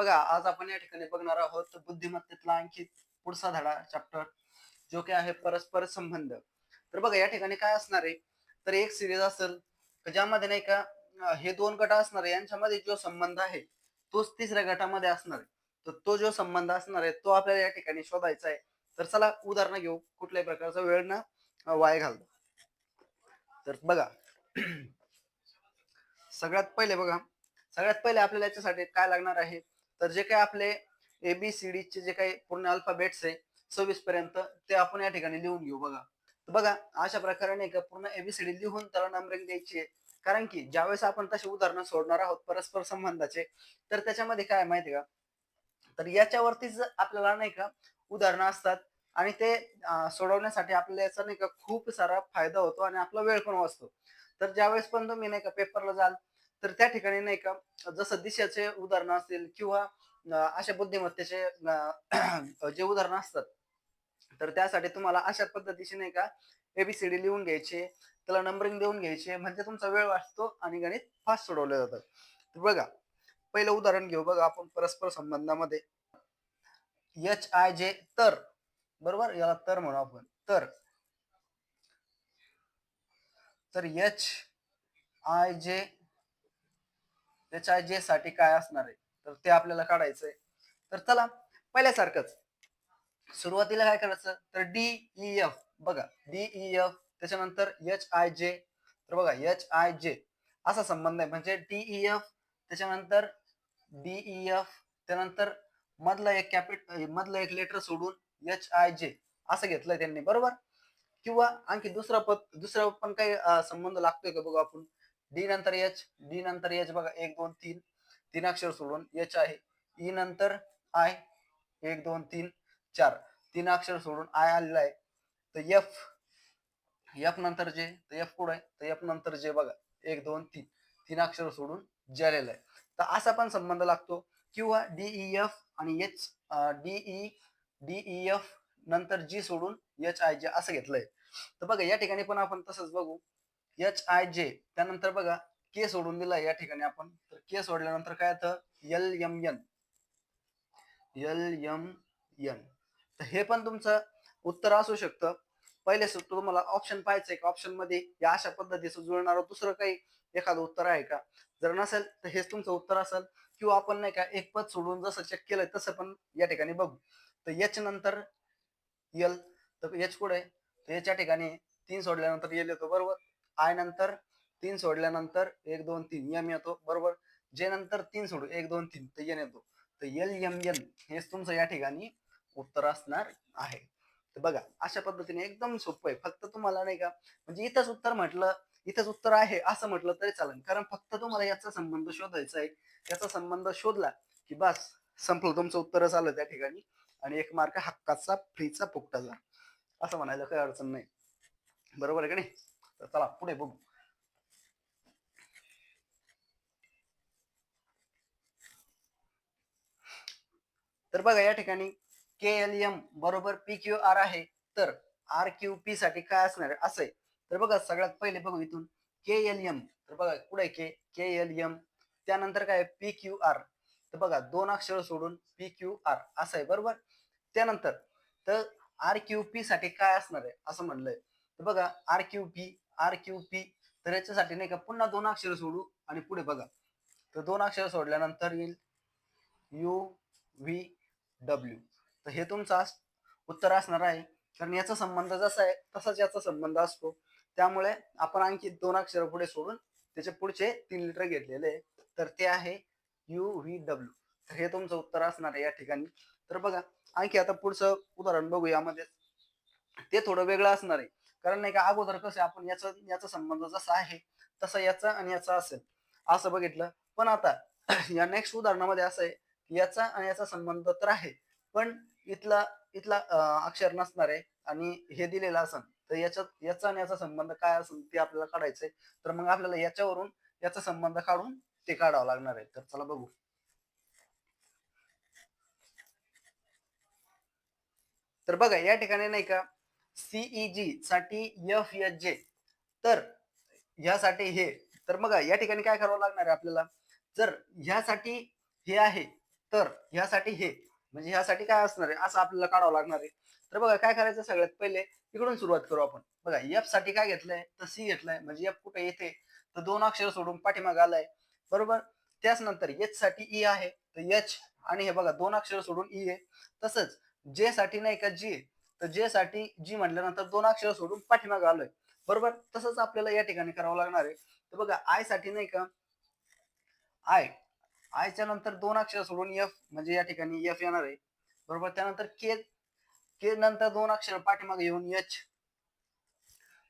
बघा आज आपण या ठिकाणी बघणार आहोत बुद्धिमत्तेतला आणखी पुढचा धडा चॅप्टर जो की आहे परस्पर संबंध. तर बघा या ठिकाणी काय असणार आहे? तर एक सिरीज असेल ज्यामध्ये नाही का हे दोन गट असणार आहे यांच्यामध्ये जो संबंध आहे तोच तिसऱ्या गटामध्ये असणार आहे. तर तो जो संबंध असणार आहे तो आपल्याला या ठिकाणी शोधायचा आहे. तर चला उदाहरण घेऊ कुठल्याही प्रकारचा वेळ ना वाय वाया घालतो तर बघा सगळ्यात पहिले बघा सगळ्यात पहिले आपल्याला याच्यासाठी काय लागणार आहे? तर जे काही आपले एबीसीडी चे जे काही पूर्ण अल्फाबेट्स आहे सव्वीस पर्यंत ते आपण या ठिकाणी लिहून घेऊ बघा. तर बघा अशा प्रकारे नाही का पूर्ण एबीसीडी लिहून त्याला नंबरिंग द्यायची आहे. कारण की ज्यावेळेस आपण तसे उदाहरणं सोडणार आहोत परस्पर संबंधाचे तर त्याच्यामध्ये काय माहिती का? तर याच्यावरतीच आपल्याला नाही का उदाहरणं असतात आणि ते सोडवण्यासाठी आपल्याला याचा नाही का खूप सारा फायदा होतो आणि आपला वेळ पण वाचतो. तर ज्यावेळेस पण तुम्ही नाही का पेपरला जाल तर त्या ठिकाणी नाही का जसं दिशाचे उदाहरणं असतील किंवा अशा बुद्धिमत्तेचे जे उदाहरणं असतात तर त्यासाठी तुम्हाला अशा पद्धतीचे नाही का एबीसीडी लिहून घ्यायचे त्याला नंबरिंग देऊन घ्यायचे म्हणजे तुमचा वेळ वाचतो आणि गणित फास्ट सोडवलं जातं. तर बघा पहिलं उदाहरण घेऊ बघा आपण परस्पर संबंधामध्ये. एच आय जे तर बरोबर? याला तर म्हणू आपण. तर तर एच आय जे त्याच्या जे साठी काय असणार आहे? तर ते आपल्याला काढायचंय. तर चला पहिल्यासारखंच. सुरुवातीला काय करायचं? तर डी ई एफ बघा डी ई एफ त्याच्यानंतर एच आय जे तर बघा एच आय जे असा संबंध आहे. म्हणजे डी ई एफ त्याच्यानंतर डी ई एफ त्यानंतर मधला एक कॅपिट मधलं एक लेटर सोडून एच आय जे असं घेतलंय त्यांनी बरोबर? किंवा आणखी दुसरा पद दुसरा पण काही संबंध लागतोय का बघू आपण? डी नंतर एच डी नंतर एच बघा एक दोन तीन. तीन अक्षर सोडून एच आहे. ई नंतर आय एक दोन तीन चार. तीन अक्षर सोडून आय आलेला आहे. तर एफ एफ नंतर जे तर एफ कुठं आहे? तर एफ नंतर जे बघा. एक दोन तीन. तीन अक्षर सोडून जे आलेलं आहे. तर असा पण संबंध लागतो. किंवा डीई एफ e, आणि H D E D E F नंतर जी सोडून एच आय जे असं घेतलंय. तर बघा या ठिकाणी पण आपण तसंच बघू. एच आय जे त्यानंतर बघा के सोडून दिला या ठिकाणी आपण. तर के सोडल्यानंतर काय येतं? L M N L M N तर हे पण तुमचं उत्तर असू शकतं. पहिले सु- तुम्हाला ऑप्शन पाहायचंय का? ऑप्शनमध्ये या अशा पद्धतीचं जुळणारं दुसरं काही एखादं उत्तर आहे का? जर नसेल तर हेच तुमचं उत्तर असेल. किंवा आपण नाही का एक पद सोडून जसं चेक केलंय तसं पण या ठिकाणी बघू. तर एच नंतर यल तर एच कुठे तर याच्या ठिकाणी. तीन सोडल्यानंतर येल येतो बरोबर? आय नंतर तीन सोडल्यानंतर एक दोन तीन. यम येतो बरोबर? जे नंतर तीन सोडू एक दोन तीन तर यन येतो. तर यल यम एन हेच तुमचं या ठिकाणी उत्तर असणार आहे. तर बघा अशा पद्धतीने एकदम सोपं आहे. फक्त तुम्हाला नाही का म्हणजे इथंच उत्तर म्हटलं इथंच उत्तर आहे असं म्हटलं तरी चालेल. कारण फक्त तुम्हाला याचा संबंध शोधायचा आहे. याचा संबंध शोधला की बस संपलं तुमचं उत्तरच आलं त्या ठिकाणी आणि एक मार्क हक्काचा फ्रीचा फुकटाचा असं म्हणायला काही अडचण नाही. बरोबर आहे का नाही? तर चला पुढे बघू. तर बघा या ठिकाणी के एल एम बरोबर पी क्यू आर आहे. तर आर क्यू पी साठी काय असणार? असे असं तर बघा सगळ्यात पहिले बघू इथून. के एल एम तर बघा पुढे के के एल एम त्यानंतर काय पी क्यू आर तर बघा दोन अक्षर सोडून पी क्यू आर असं आहे बरोबर? त्यानंतर तर आर क्यू पी साठी काय असणार आहे? असं म्हणलंय. तर बघा R Q P R Q P तर याच्यासाठी नाही का पुन्हा दोन अक्षर सोडू आणि पुढे बघा. तर दोन अक्षर सोडल्यानंतर येईल यू व्ही डब्ल्यू तर हे तुमचा उत्तर असणार आहे. कारण याचा संबंध जसा आहे तसाच याचा संबंध असतो. त्यामुळे आपण आणखी दोन अक्षर पुढे सोडून त्याचे पुढचे तीन लिटर घेतलेले आहे. तर ते आहे यू व्ही डब्ल्यू तर हे तुमचं उत्तर असणार आहे या ठिकाणी. तर बघा आणखी आता पुढचं उदाहरण बघू यामध्ये. ते थोडं वेगळं असणार आहे. कारण नाही का अगोदर कसं आपण याचा याचा संबंध जसा आहे तसा याचा आणि याचा असेल. असं बघितलं. पण आता या नेक्स्ट उदाहरणामध्ये असं आहे की याचा आणि याचा संबंध तर आहे पण इथला इथला अक्षर नसणार आहे आणि हे दिलेलं असेल तर याच्यात याचा आणि याचा संबंध काय असेल ते आपल्याला काढायचंय. तर मग आपल्याला याच्यावरून याचा संबंध काढून ते काढावं लागणार आहे. तर चला बघू. तर बघा या ठिकाणी नाही का सीईजी साठी एफ एच जे तर ह्यासाठी हे. तर बघा या ठिकाणी काय करावं लागणार आहे आपल्याला? जर ह्यासाठी हे आहे तर ह्यासाठी हे. म्हणजे ह्यासाठी काय असणार आहे? असं आपल्याला काढावं लागणार आहे. तर बघा काय करायचं सगळ्यात पहिले? इकडून सुरुवात करू आपण. बघा एफसाठी काय घेतलंय? तर सी घेतलंय. म्हणजे एफ कुठे येते? तर दोन अक्षर सोडून पाठीमाग आलाय. बरोबर? त्याच नंतर एच साठी ई आहे. तर एच आणि हे बघा दोन अक्षर सोडून ई आहे. तसंच जे साठी नाही का जी तर जे साठी जी म्हटल्यानंतर दोन अक्षर सोडून पाठीमागे आलोय. बरोबर? तसंच आपल्याला या ठिकाणी करावं लागणार आहे. तर बघा आयसाठी नाही का आय आयच्या नंतर दोन अक्षर सोडून एफ म्हणजे या ठिकाणी एफ येणार आहे. बरोबर? त्यानंतर के के नंतर दोन अक्षर पाठीमागे येऊन एच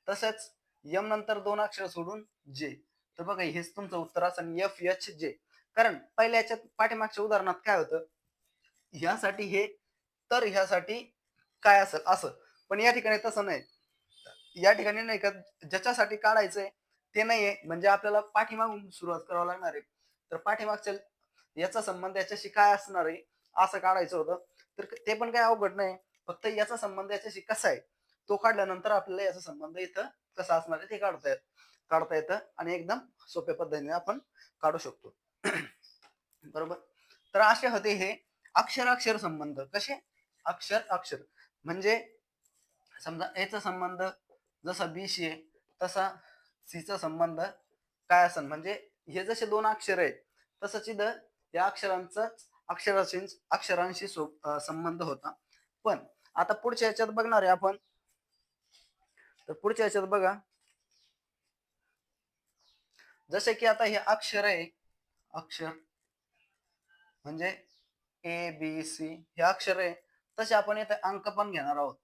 तसंच एम नंतर दोन अक्षर सोडून जे तर बघा हेच तुमचं उत्तर असं एफ एच जे कारण पहिल्या याच्यात पाठीमागच्या उदाहरणात काय होतं? ह्यासाठी हे तर ह्यासाठी काय असेल असं. पण या ठिकाणी तसं नाही. या ठिकाणी नाही का ज्याच्यासाठी काढायचंय ते नाहीये. म्हणजे आपल्याला पाठीमागून सुरुवात करावं लागणार आहे. तर पाठीमागच्या याचा संबंध याच्याशी काय असणार आहे? असं काढायचं होतं. तर ते पण काय अवघड नाही. फक्त याचा संबंध याच्याशी कसा आहे? तो काढल्यानंतर आपल्याला याचा संबंध इथं कसा असणार आहे ते काढता येत काढता येतं आणि एकदम सोप्या पद्धतीने आपण काढू शकतो. बरोबर? तर असे होते हे अक्षर अक्षर संबंध. कसे? अक्षर अक्षर म्हणजे समजा याचा संबंध जसा बी शी आहे तसा सीचा संबंध काय असेल म्हणजे हे जसे दोन अक्षर आहेत तसंच इथं या अक्षरांचा अक्षराशी अक्षरांशी सो- संबंध होता. पण आता पुढच्या याच्यात बघणार आहे आपण. तर पुढच्या याच्यात बघा. जसे की आता हे अक्षर आहे अक्षर. म्हणजे ए बी सी हे अक्षर आहे. तसे आपण येथे अंक पण घेणार आहोत.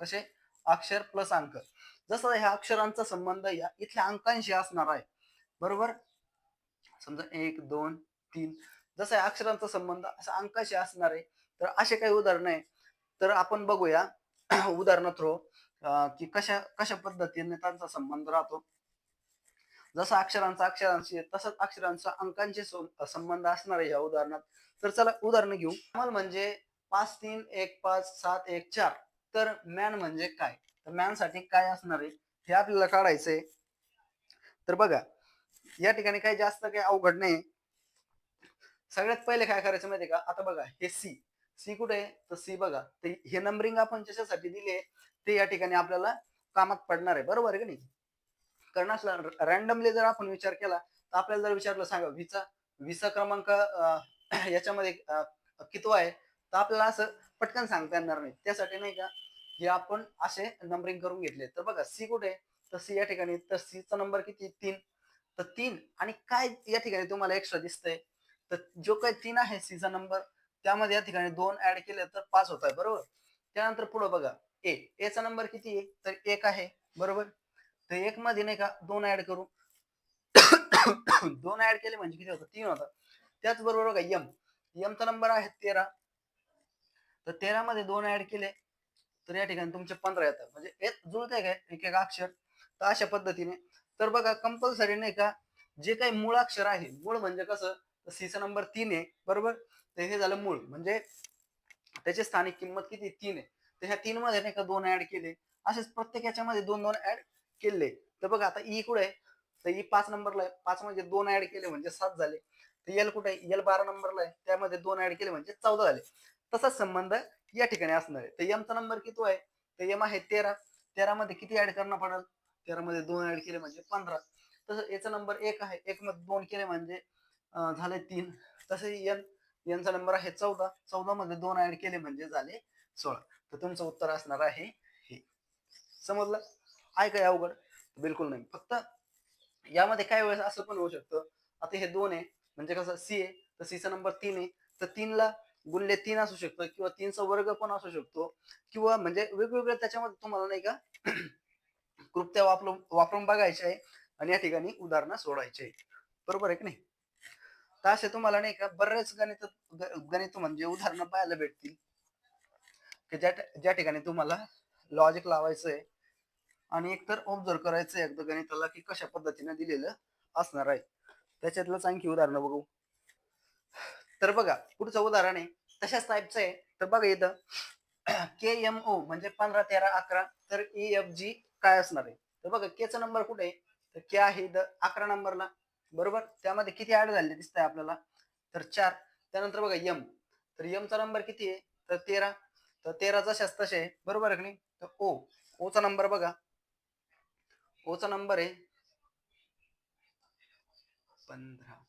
कसे? अक्षर प्लस अंक. जसं ह्या अक्षरांचा संबंध या इथल्या अंकांशी असणार आहे. बरोबर? समजा एक दोन तीन. जसं या अक्षरांचा संबंध असा अंकाशी असणार आहे. तर असे काही उदाहरण आहे. तर आपण बघूया. उदाहरण थ्रो. की कशा कशा पद्धतीने त्यांचा संबंध राहतो. जसा अक्षरांचा अक्षरांशी तसंच अक्षरांचा अंकांशी संबंध असणार आहे या उदाहरणात. तर चला उदाहरण घेऊ. कमल म्हणजे पाच तीन एक पाच सात एक चार. तर मॅन म्हणजे काय? तर मॅनसाठी काय असणार आहे? हे आपल्याला काढायचंय. तर बघा या ठिकाणी काही जास्त काही अवघड नाही. सगळ्यात पहिले काय करायचं माहितीये का? आता बघा हे सी सी कुठे आहे? तर सी बघा. तर हे नंबरिंग आपण ज्याच्यासाठी दिले ते या ठिकाणी आपल्याला कामात पडणार आहे. बरोबर आहे का नाही? कारण असला रॅन्डमली जर आपण विचार केला तर आपल्याला जर विचारलं सांगा विचा विसा क्रमांक याच्यामध्ये कितवा आहे? तर आपल्याला असं पटकन सांगता येणार नाही. त्यासाठी नाही का हे आपण असे नंबरिंग करून घेतले. तर बघा सी कुठे आहे? तर सी या ठिकाणी. तर सीचा नंबर किती तीन. तर तीन. आणि काय या ठिकाणी तुम्हाला एक्स्ट्रा दिसतंय? तर जो काही तीन आहे सीचा नंबर त्यामध्ये या ठिकाणी दोन ऍड केले तर पाच होत आहे. बरोबर? त्यानंतर पुढे बघा. ए एचा नंबर किती आहे? तर एक आहे. बरोबर? तर एक मध्ये नाही का दोन ऍड करू दोन ऍड केले म्हणजे किती होतं? तीन होतं. त्याचबरोबर बघा यम यमचा नंबर आहे तेरा. तर तेरा मध्ये दोन ऍड केले तर या ठिकाणी तुमचे पंधरा येतात. म्हणजे एक जुळते काय? एक एक अक्षर. तर अशा पद्धतीने. तर बघा कंपल्सरी नाही का? जे काही मूळ अक्षर आहे मूळ म्हणजे कसं? तर सीचा नंबर तीन आहे बरोबर? तर हे झालं मूळ. म्हणजे त्याची स्थानिक किंमत किती? तीन आहे. तर ह्या तीन मध्ये नाही का दोन ऍड केले. असेच प्रत्येक याच्यामध्ये दोन दोन ऍड केले. तर बघा आता ई कुठे आहे? तर ई पाच नंबरला आहे. पाच म्हणजे दोन ऍड केले म्हणजे सात झाले. तर एल कुठे एल बारा नंबरला आहे. त्यामध्ये दोन ऍड केले म्हणजे चौदा झाले. तसाच संबंध या ठिकाणी असणार आहे. तर एमचा नंबर किती आहे? तर एम आहे तेरा. तेरा मध्ये किती ऍड करणं पडेल? तेरा मध्ये दोन ऍड केले म्हणजे पंधरा. तसं याचा नंबर एक आहे. एक मध्ये दोन केले म्हणजे झाले तीन. तसे एन यांचा नंबर आहे चौदा. चौदा मध्ये दोन ऍड केले म्हणजे झाले सोळा. तर तुमचं उत्तर असणार आहे हे. समजलं? आहे काय अवघड? बिलकुल नाही. फक्त यामध्ये काय वेळेस असं पण होऊ शकतं. आता हे दोन आहे. म्हणजे कसं सी आहे. तर सीचा नंबर तीन आहे. तर तीनला गुणले तीन असू शकतं किंवा तीनचा वर्ग पण असू शकतो किंवा म्हणजे वेगवेगळ्या त्याच्यामध्ये तुम्हाला नाही का कृत्या वापरून वापरून बघायचे आहे आणि या ठिकाणी उदाहरणं सोडायचे आहे बरोबर आहे की नाही? तर असे तुम्हाला नाही का बरेच गणित गणित म्हणजे उदाहरणं पाहायला भेटतील. की ज्या ज्या ठिकाणी तुम्हाला लॉजिक लावायचं आहे आणि एकतर ऑब्झर्व करायचंय एकदा गणिताला की कशा पद्धतीने दिलेलं असणार आहे. त्याच्यातलंच आणखी उदाहरणं बघू. तर बघा पुढचं उदाहरण आहे. तशाच टाईपचं आहे. तर बघा इथं के एम ओ म्हणजे पंधरा तेरा अकरा तर ई एफ जी काय असणार आहे? तर बघा केचा नंबर कुठे आहे? तर के आहे इथं अकरा नंबरला बरोबर? त्यामध्ये किती ऍड झाले दिसत आहे आपल्याला? तर चार. त्यानंतर बघा यम तर यमचा नंबर किती आहे? तर तेरा. तर तेरा जशाच तसे आहे. बरोबर आहे की नाही? तर ओ ओचा नंबर बघा. ओचा नंबर आहे पंधरा.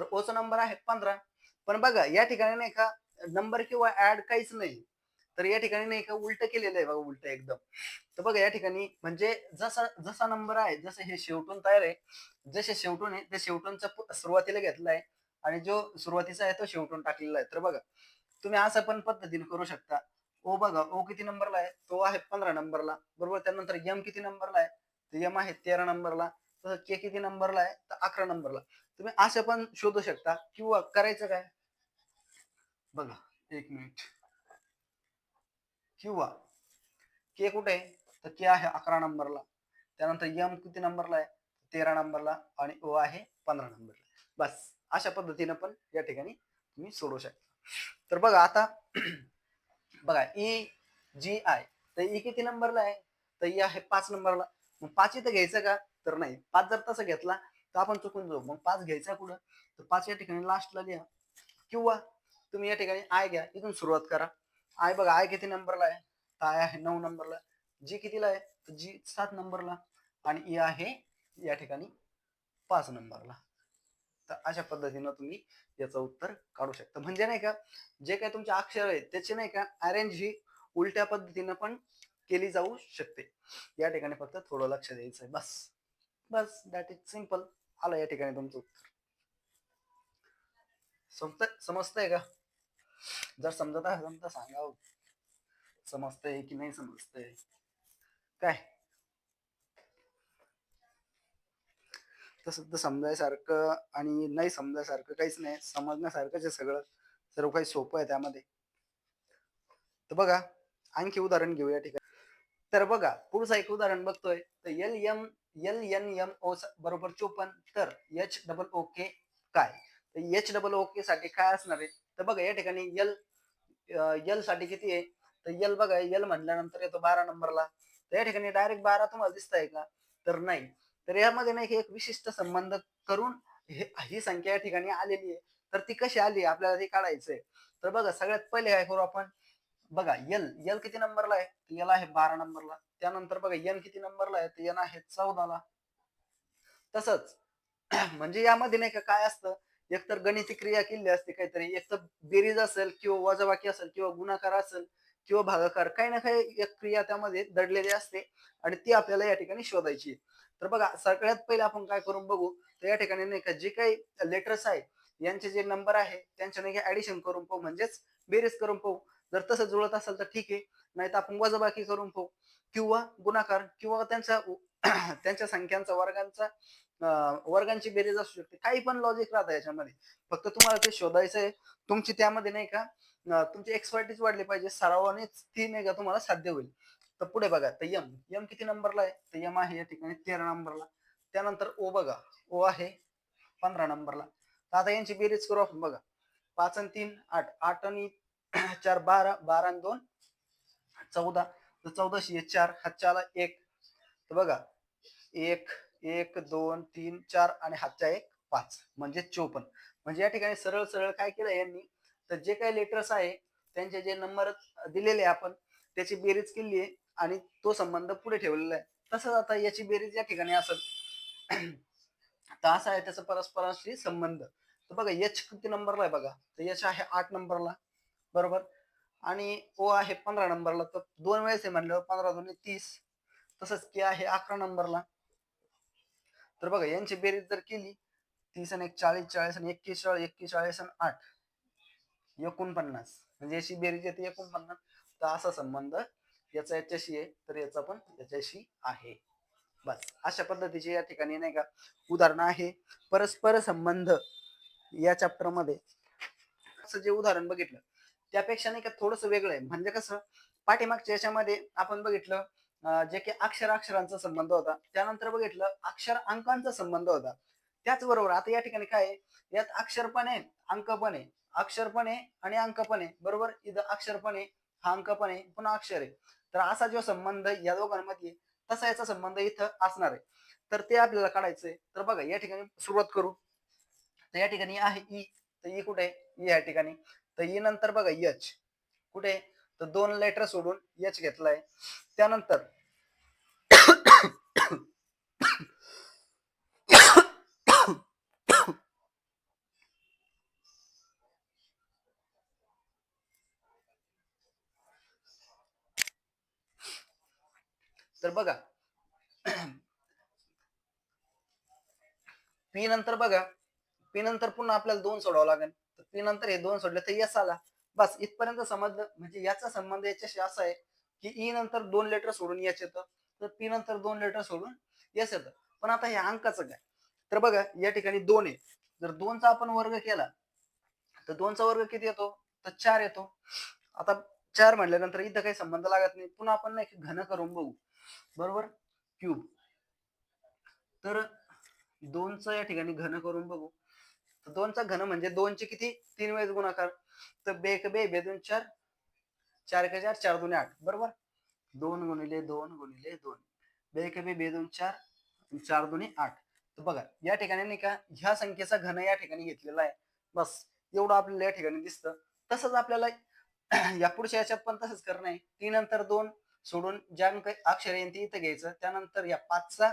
तर ओचा नंबर आहे पंधरा. पण बघा या ठिकाणी नाही का नंबर किंवा ऍड काहीच नाही. तर या ठिकाणी नाही का उलट केलेलं आहे बघा उलट एकदम. तर बघा या ठिकाणी म्हणजे जसा जसा नंबर आहे जसं हे शेवटून तयार आहे जसे शेवटून आहे ते शेवटूनचा सुरुवातीला घेतला आहे आणि जो सुरुवातीचा आहे तो शेवटून टाकलेला आहे. तर बघा तुम्ही असं पण पद्धतीने करू शकता. ओ बघा ओ किती नंबरला आहे? तो आहे पंधरा नंबरला. बरोबर? त्यानंतर यम किती नंबरला आहे? तर यम आहे तेरा नंबरला. के किती नंबरला आहे तर अकरा नंबरला. तुम्ही असं पण शोधू शकता किंवा करायचं काय? बघा एक मिनिट. किंवा के कुठे आहे? तर के आहे अकरा नंबरला. त्यानंतर यम किती नंबरला आहे? तेरा नंबरला आणि ओ आहे पंधरा नंबरला. बस अशा पद्धतीनं पण या ठिकाणी तुम्ही सोडू शकता. तर बघा आता बघा ई जी आय तर ई किती नंबरला आहे? तर ई आहे पाच नंबरला. मग पाच इथं घ्यायचं का? तर नाही. पाच जर तसं घेतला तर आपण चुकून जाऊ. मग पाच घ्यायचा कुठं? तर पाच या ठिकाणी लास्टला लिहा. किंवा तुम्ही या ठिकाणी आय घ्या. इथून सुरुवात करा. आय बघा आय किती नंबरला आहे? तर आय आहे नऊ नंबरला जी कितीला आहे? तर जी सात नंबरला आणि ई आहे या ठिकाणी पाच नंबरला तर अशा पद्धतीनं तुम्ही याचं उत्तर काढू शकता. म्हणजे नाही का जे काही तुमचे अक्षर आहेत त्याची नाही का अरेंज ही उलट्या पद्धतीनं पण केली जाऊ शकते. या ठिकाणी फक्त थोडं लक्ष द्यायचं आहे बस. बस दॅट इज सिंपल आलं या ठिकाणी तुमचं उत्तर. समजतंय? समजतंय का? जर समजत असेल तर सांगा हो. समजतंय की नाही समजतंय? काय? तसं तर समजायसारखं आणि नाही समजायसारखं काहीच नाही. समजण्यासारखंच आहे सगळं. सर्व काही सोपं आहे त्यामध्ये. तर बघा आणखी उदाहरण घेऊ या ठिकाणी. तर बघा पुढचं एक उदाहरण बघतोय. तर L M L N M O बरोबर चोपन्न. तर एच डबल ओ के काय? एच डबल ओ के साठी काय असणार आहे? तर बघा या ठिकाणी एल एलसाठी किती आहे? तर एल बघा एल म्हटल्यानंतर येतो बारा नंबरला. तर या ठिकाणी डायरेक्ट बारा तुम्हाला दिसत आहे का? तर नाही. तर यामध्ये नाही एक विशिष्ट संबंध करून ही संख्या या ठिकाणी आलेली आहे. तर ती कशी आली? आपल्याला ते काढायचंय. तर बघा सगळ्यात पहिले काय करू आपण? बघा एल एल किती नंबरला आहे? एल आहे बारा नंबरला. त्यानंतर बघा एन किती नंबरला आहे? तर एन आहे चौदाला तसंच म्हणजे यामध्ये नाही का काय असतं? एकतर गणिती क्रिया केली असते काहीतरी एक तर बेरीज असेल किंवा वजाबाकी असेल किंवा गुणाकार असेल किंवा भागाकार काही ना काही एक क्रिया त्यामध्ये दडलेली असते आणि ती आपल्याला या ठिकाणी शोधायची. तर बघा सगळ्यात पहिले आपण काय करून बघू? तर या ठिकाणी नाही का जे काही लेटर्स आहे यांचे जे नंबर आहे त्यांच्या नाही ऍडिशन करून पाहू म्हणजेच बेरीज करून पाहू. जर तसं जुळत असेल तर ठीक आहे नाही तर आपण वजाबाकी करून पाहू. किंवा गुणाकार किंवा त्यांचा त्यांच्या संख्यांचा वर्गांचा वर्गांची बेरीज असू शकते. काही पण लॉजिक राहतं याच्यामध्ये. फक्त तुम्हाला ते शोधायचं आहे तुमची त्यामध्ये नाही का तुमची एक्सपर्टीज वाढली पाहिजे. सरावानेच ती नाही का तुम्हाला साध्य होईल. तर पुढे बघा. तर यम यम किती नंबरला आहे? तर यम आहे या ठिकाणी तेरा नंबरला त्यानंतर ओ बघा. ओ आहे पंधरा नंबरला तर आता यांची बेरीज करू आपण. बघा. पाच आणि तीन आठ. आठ आणि चार बारा. बारा आणि दोन चौदा. तर चौदाशे हे चार हातच्या एक. तर बघा एक एक दोन तीन चार आणि हातच्या एक पाच. म्हणजे चोपन्न. म्हणजे या ठिकाणी सरळ सरळ काय केलं यांनी? तर जे काही लेटर्स आहे त्यांचे जे नंबर दिलेले आहे आपण त्याची बेरीज केली आहे आणि तो संबंध पुढे ठेवलेला आहे. तसंच आता याची बेरीज या ठिकाणी असेल. तर असा आहे त्याचा परस्परांशी संबंध. तर बघा यच किती नंबरला आहे बघा. तर एच आहे आठ नंबरला बरोबर? आणि ओ आहे पंधरा नंबरला तर दोन वेळेस आहे म्हणल्यावर पंधरा दोन तीस. तसंच के आहे अकरा नंबरला. तर बघा यांची बेरीज जर केली तीस आणि एक चाळीस चाळीस आणि एक्केचाळीस एक्केचाळीस आणि आठ. एकोणपन्नास. म्हणजे याची बेरीज येते एकोणपन्नास. तर असा संबंध याचा याच्याशी आहे. तर याचा पण याच्याशी आहे. बस. अशा पद्धतीचे या ठिकाणी नाही का उदाहरण आहे. परस्पर संबंध या चॅप्टरमध्ये. असं जे उदाहरण बघितलं त्यापेक्षा नाही का थोडस वेगळं आहे. म्हणजे कसं पाठीमागच्या याच्यामध्ये आपण बघितलं जे की अक्षर अक्षरांचा संबंध होता. त्यानंतर बघितलं अक्षर अंकांचा संबंध होता. त्याचबरोबर आता या ठिकाणी काय आहे? यात अक्षर पण आहे अंक पण आहे. अक्षर पण आहे आणि अंक पण आहे. बरोबर? इथं अक्षर पण आहे हा अंक पण आहे पुन्हा अक्षर आहे. तर असा जो संबंध या दोघांमध्ये तसा याचा संबंध इथं असणार आहे. तर ते आपल्याला काढायचंय तर बघा या ठिकाणी सुरुवात करू. तर या ठिकाणी आहे ई. तर ई कुठे ई या ठिकाणी. तर ई नंतर बघा यच कुठे? तर दोन लेटर सोडून यच घेतलाय. त्यानंतर तर बघा. पी नंतर बघा. पी नंतर पुन्हा आपल्याला दोन सोडावं लागेल. तर पी नंतर हे दोन सोडले तर यस आला. बस इथपर्यंत समजलं. म्हणजे याचा संबंध याच्याशी असा आहे की ई नंतर दोन लेटर सोडून यच येतं. तर पी नंतर दोन लेटर सोडून यस येतं. पण आता हे अंकाचं काय? तर बघा या ठिकाणी दोन आहे. जर दोनचा आपण वर्ग केला तर दोनचा वर्ग किती येतो? तर चार येतो. आता चार म्हटल्यानंतर इथं काही संबंध लागत नाही. पुन्हा आपण नाही घन करून बघू. बरोबर? क्यूब तर दोनचं या ठिकाणी घन करून बघू. तर दोनचा घन म्हणजे दोनचे किती? तीन वेळेस गुणाकार. तर बे एक बे बे दोन चार. चार एक चार चार दोन आठ. बरोबर? दोन गुणिले दोन गुणिले दोन. बे एक बे बे दोन चार चार दोन्ही आठ. तर बघा या ठिकाणी नाही का ह्या संख्येचा घन या ठिकाणी घेतलेला आहे. बस एवढं आपल्याला या ठिकाणी दिसतं. तसंच आपल्याला या पुढच्या याच्यात पण तसंच करणं आहे. तीन नंतर दोन सोडून ज्या काही अक्षर येईल ते इथं घ्यायचं. त्यानंतर या पाचचा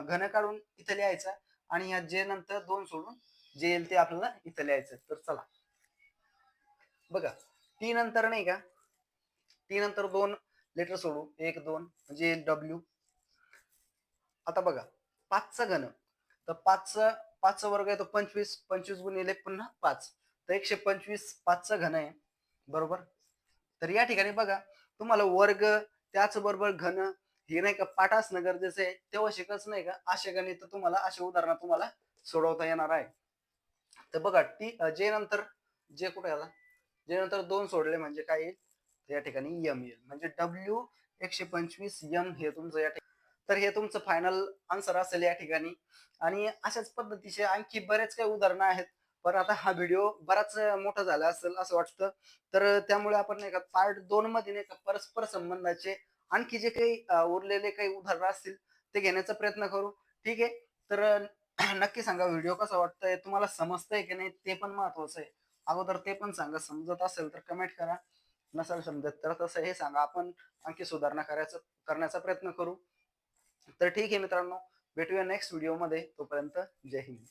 घन काढून इथं लिहायचा. आणि या जे नंतर दोन सोडून जे येईल ते आपल्याला इथं लिहायचं तर चला. बघा टी नंतर नाही का? टी नंतर दोन लेटर सोडू. एक दोन म्हणजे डब्ल्यू आता बघा पाचचा घन. तर पाचचा पाचचा वर्ग आहे तो पंचवीस. पंचवीस गुणिले पुन्हा पाच. तर एकशे पंचवीस पाचचा घन आहे. बरोबर? तर या ठिकाणी बघा तुम्हाला वर्ग त्याचबरोबर घन हे नाही का पाठ असणं गरजेचं आहे. तेव्हा शिकच नाही का? अशा गणित तुम्हाला अशा उदाहरणं तुम्हाला सोडवता येणार आहे. तर बघा टी जे नंतर जे कुठे आला? जे नंतर दोन सोडले म्हणजे काय येईल? या ठिकाणी यम येईल. म्हणजे डब्ल्यू एकशे पंचवीस यम हे तुमचं या ठिकाणी तर हे तुमचं फायनल आन्सर असेल या ठिकाणी. आणि अशाच पद्धतीचे आणखी बरेच काही उदाहरणं आहेत. पण आता हा व्हिडिओ बराच मोठा झाला असेल असं वाटतं. तर त्यामुळे आपण नाही का पार्ट दोन मध्ये नाही का परस्पर संबंधाचे आणखी जे काही उरलेले काही उदाहरणं असतील ते घेण्याचा प्रयत्न करू. ठीक आहे? तर नक्की सांगा व्हिडिओ कसा वाटतोय? तुम्हाला समजतंय की नाही? ते पण महत्वाचं आहे. अगोदर ते पण सांगा. समजत असेल तर कमेंट करा. नसेल समजत तर तसं हे सांगा. आपण आणखी सुधारणा करायचं करण्याचा प्रयत्न करू. तर ठीक आहे मित्रांनो. भेटूया नेक्स्ट व्हिडिओमध्ये तोपर्यंत जय हिंद.